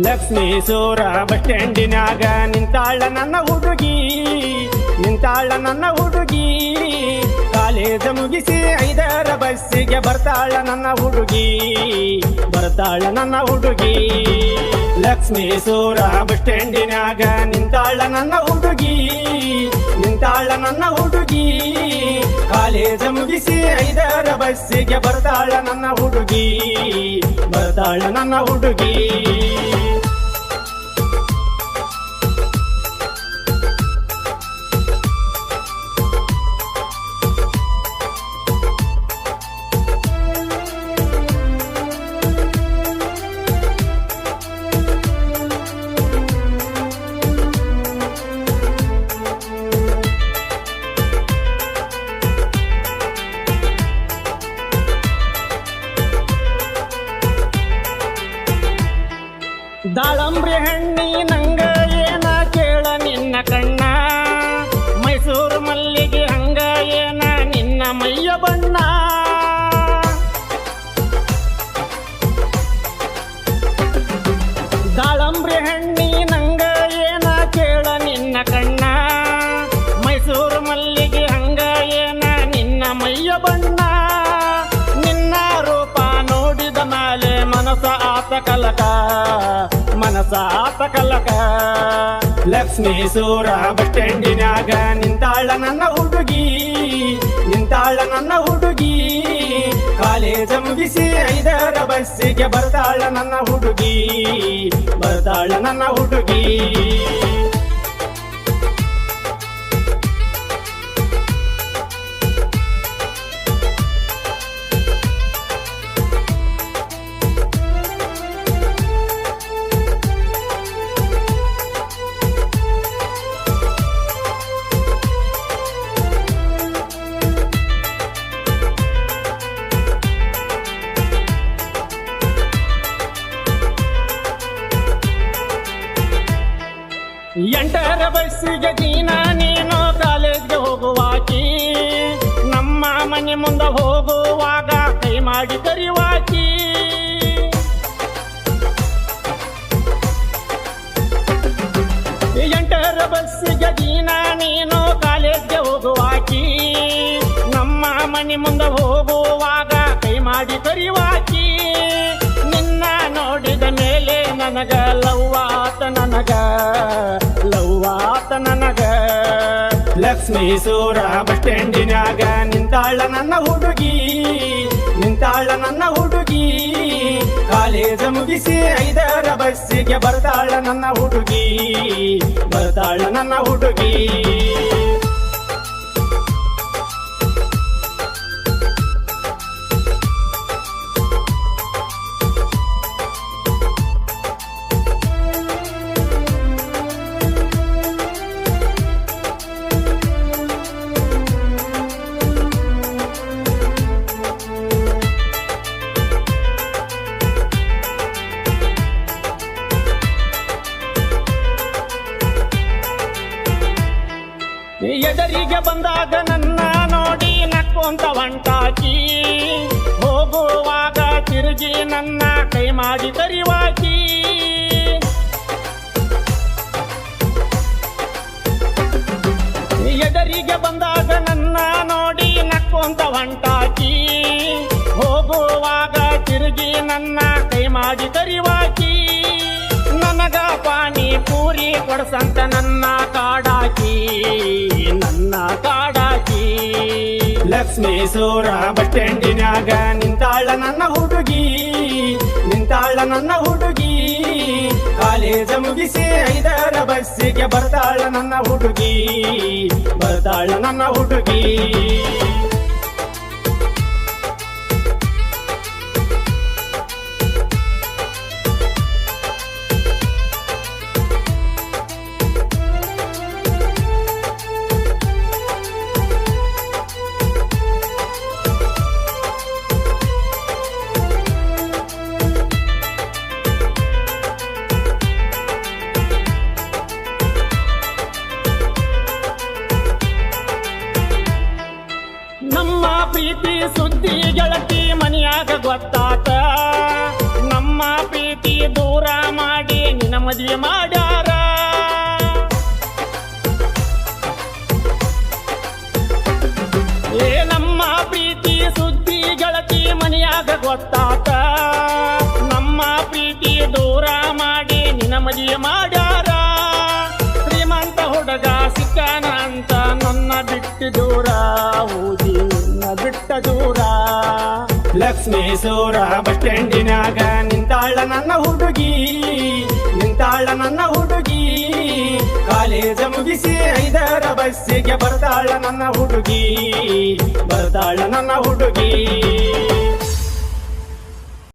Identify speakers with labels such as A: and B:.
A: Lakshmi ಸೂರ bus ಸ್ಟ್ಯಾಂಡಿನಾಗ ನಿಂತಾಳ ನನ್ನ ಹುಡುಗಿ. ನಿಂತಾಳ ನನ್ನ ಹುಡುಗಿ. ಕಾಲೇಜ ಮುಗಿಸಿ ಐದರ ಬಸ್ಸಿಗೆ ಬರ್ತಾಳ ನನ್ನ ಹುಡುಗಿ. ಬರ್ತಾಳ ನನ್ನ ಹುಡುಗಿ. ಲಕ್ಷ್ಮೀ ಸೂರ ಬಸ್ ಸ್ಟ್ಯಾಂಡಿನಾಗ ನಿಂತಾಳ ನನ್ನ ಹುಡುಗಿ. ನಿಂತಾಳ ನನ್ನ ಹುಡುಗಿ. ಕಾಲೇಜ ಮುಗಿಸಿ ಐದರ ಬಸ್ಸಿಗೆ ಬರ್ತಾಳ ನನ್ನ ಹುಡುಗಿ. ಬರ್ತಾಳ ನನ್ನ ಹುಡುಗಿ. ದಾಳಂಬ್ರಿ ಹಣ್ಣಿ ನಂಗ ಏನ ಕೇಳ ನಿನ್ನ ಕಣ್ಣ? ಮೈಸೂರು ಮಲ್ಲಿಗೆ ಹಂಗ ಏನ ನಿನ್ನ ಮೈಯ ಬಣ್ಣ? ದಾಳಂಬ್ರಿ ಹಣ್ಣಿ ನಂಗ ಏನ ಕೇಳ ನಿನ್ನ ಕಣ್ಣ? ಮೈಸೂರು ಮಲ್ಲಿಗೆ ಹಂಗ ಏನ ನಿನ್ನ ಮೈಯ ಬಣ್ಣ? ನಿನ್ನ ರೂಪ ನೋಡಿದ ಮೇಲೆ ಮನಸ ಆತ ಕಲಕ. ಮನಸ ಲಕ್ಷ್ಮಿ ಕಲಕ ಲಕ್ಷ್ಮೀ ಸೂರ ಬಟ್ಟೆಂಡಿನಾಗ ನಿಂತಾಳ ನನ್ನ ಹುಡುಗಿ, ನಿಂತಾಳ ನನ್ನ ಹುಡುಗಿ. ಕಾಲೇಜ ಮುಗಿಸಿ ಐದರ ಬಸ್ಸಿಗೆ ಬರ್ತಾಳ ನನ್ನ ಹುಡುಗಿ, ಬರ್ತಾಳ ನನ್ನ ಹುಡುಗಿ. ಬಸ್ಸಿಗೆ ದಿನ, ನೀನು ಕಾಲೇಜ್ಗೆ ಹೋಗುವಾಕಿ. ನಮ್ಮ ಮನೆ ಮುಂದೆ ಹೋಗುವಾಗ ಕೈ ಮಾಡಿ ಕರಿವಾಕಿ. ಎಂಟರ ಬಸ್ಸಿಗೆ ದಿನ, ನೀನು ಕಾಲೇಜ್ಗೆ ಹೋಗುವಾಕಿ. ನಮ್ಮ ಮನೆ ಮುಂದೆ ಹೋಗುವಾಗ ಕೈ ಮಾಡಿ ಕರಿವಾಕಿ. ನಿನ್ನ ನೋಡಿದ ಮೇಲೆ ನನಗ ಲವ್ವಾತ, ನನಗ ಲವ್ವಾತ ನನಗ. ಲಕ್ಷ್ಮೀ ಸೂರ ಬಸ್ ಸ್ಟ್ಯಾಂಡಿನಾಗ ನಿಂತಾಳ ನನ್ನ ಹುಡುಗಿ, ನಿಂತಾಳ ನನ್ನ ಹುಡುಗಿ. ಕಾಲೇಜ ಮುಗಿಸಿ ಐದರ ಬಸ್ಸಿಗೆ ಬರ್ತಾಳ ನನ್ನ ಹುಡುಗಿ, ಬರ್ತಾಳ ನನ್ನ ಹುಡುಗಿ. ಎದರಿಗೆ ಬಂದಾಗ ನನ್ನ ನೋಡಿ ನಕ್ಕೊಂತ ಹೊಂಟಾಕಿ ಹೋಗುವಾಗ ತಿರುಗಿ ನನ್ನ ಕೈ ಮಾಡಿ ಕರಿವಾಕಿ ಎದರಿಗೆ ಬಂದಾಗ ನನ್ನ ನೋಡಿ ನಕ್ಕೊಂತ ಹೊಂಟಾಕಿ ಹೋಗುವಾಗ ತಿರುಗಿ ನನ್ನ ಕೈ ಮಾಡಿ ಕರಿವಾಕಿ ನನಗ ಪಾನಿ ಪೂರಿ ಕೊಡಸಂತ ನನ್ನ ಕಾಡಾಕಿ ನನ್ನ ಕಾಡಾಕಿ. ಲಕ್ಷ್ಮೀ ಸೂರ ಬಸ್ ಸ್ಟ್ಯಾಂಡಿನಾಗ ನಿಂತಾಳ ನನ್ನ ಹುಡುಗಿ, ನಿಂತಾಳ ನನ್ನ ಹುಡುಗಿ. ಕಾಲೇಜ ಮುಗಿಸಿ ಐದರ ಬಸ್ಸಿಗೆ ಬರ್ತಾಳ ನನ್ನ ಹುಡುಗಿ, ಬರ್ತಾಳ ನನ್ನ ಹುಡುಗಿ. ಮದುವೆ ಮಾಡ್ಯಾರ. ಏ ನಮ್ಮ ಪ್ರೀತಿ ಸುದ್ದಿ ಗೆಳತಿ ಮನೆಯಾಗ ಗೊತ್ತಾತ. ನಮ್ಮ ಪ್ರೀತಿ ದೂರ ಮಾಡಿ ನಿನ್ನ ಮದುವೆ ಮಾಡ್ಯಾರ. ಶ್ರೀಮಂತ ಹುಡುಗ ಸಿಕ್ಕನ ಅಂತ ನನ್ನ ಬಿಟ್ಟು ದೂರ, ಊದಿ ನನ್ನ ಬಿಟ್ಟ ದೂರ. ಲಕ್ಷ್ಮೇಶ್ವರ ಬಸ್ ಸ್ಟ್ಯಾಂಡಿನಾಗ ನಿಂತಾಳ ನನ್ನ ಹುಡುಗಿ. ನಿಂತಾಳ ನನ್ನ ಹುಡುಗಿ. ಕಾಲೇಜ ಮುಗಿಸಿ ಐದರ ಬಸ್ಸಿಗೆ ಬರ್ತಾಳ ನನ್ನ ಹುಡುಗಿ. ಬರ್ತಾಳ ನನ್ನ ಹುಡುಗಿ.